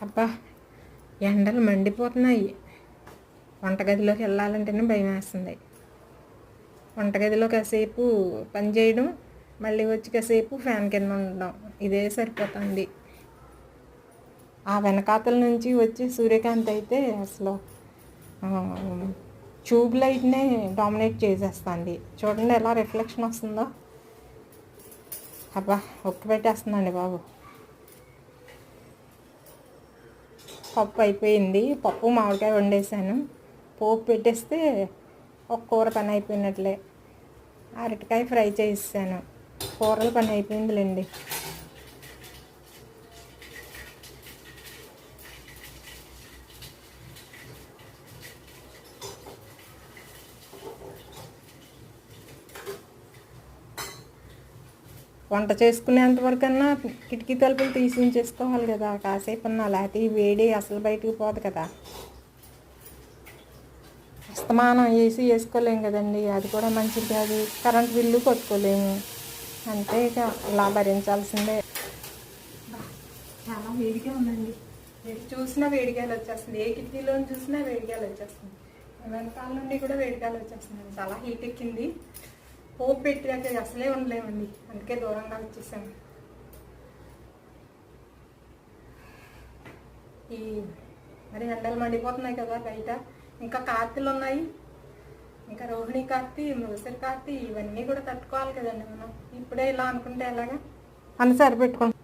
అబ్బా ఎండలు మండిపోతున్నాయి. వంటగదిలోకి వెళ్ళాలంటేనే భయం వేస్తుంది వంటగదిలో కాసేపు పని చేయడం మళ్ళీ వచ్చి కాసేపు ఫ్యాన్ కింద ఉండడం ఇదే సరిపోతుంది. ఆ వెనకాతల నుంచి వచ్చే సూర్యకాంతి అయితే అసలు ట్యూబ్ లైట్నే డామినేట్ చేసేస్తుంది. చూడండి ఎలా రిఫ్లెక్షన్ వస్తుందో. అబ్బా ఒక్క పెట్టేస్తుందండి బాబు. పప్పు అయిపోయింది. పప్పు మామిడికాయ వండేసాను. పోపు పెట్టేస్తే ఒక కూర పని అయిపోయినట్లే. అరటికాయ ఫ్రై చేసాను కూరల పని అయిపోయిందిలేండి. వంట చేసుకునేంత వరకన్నా కిటికీ తలుపులు తీసి ఉంచేసుకోవాలి కదా. కాసేపు అన్నా లేకపోతే ఈ వేడి అసలు బయటకు పోదు కదా. అస్తమానం ఏసీ వేసుకోలేము కదండి. అది కూడా మంచిది కాదు. కరెంట్ బిల్లు కొట్టుకోలేము. అంతే ఇక ఇలా భరించాల్సిందే. చాలా వేడిగా ఉందండి. చూసినా వేడిగాలు వచ్చేస్తుంది ఏ కిటికీలో చూసినా వేడిగాలు వచ్చేస్తుంది వెనకాల నుండి కూడా వేడిగాలు వచ్చేస్తుంది చాలా హీట్ ఎక్కింది. పోపు అంటే అసలే ఉండలేమండి. అందుకే దూరంగా వచ్చేసాను ఈ మరి ఎండలు మండిపోతున్నాయి కదా బయట. ఇంకా కార్తీలు ఉన్నాయి. ఇంకా రోహిణి కార్తీ ముసరి కార్తీ ఇవన్నీ కూడా తట్టుకోవాలి కదండి మనం. ఇప్పుడే ఇలా అనుకుంటే ఎలాగా? అని సరిపెట్టుకుంటాం.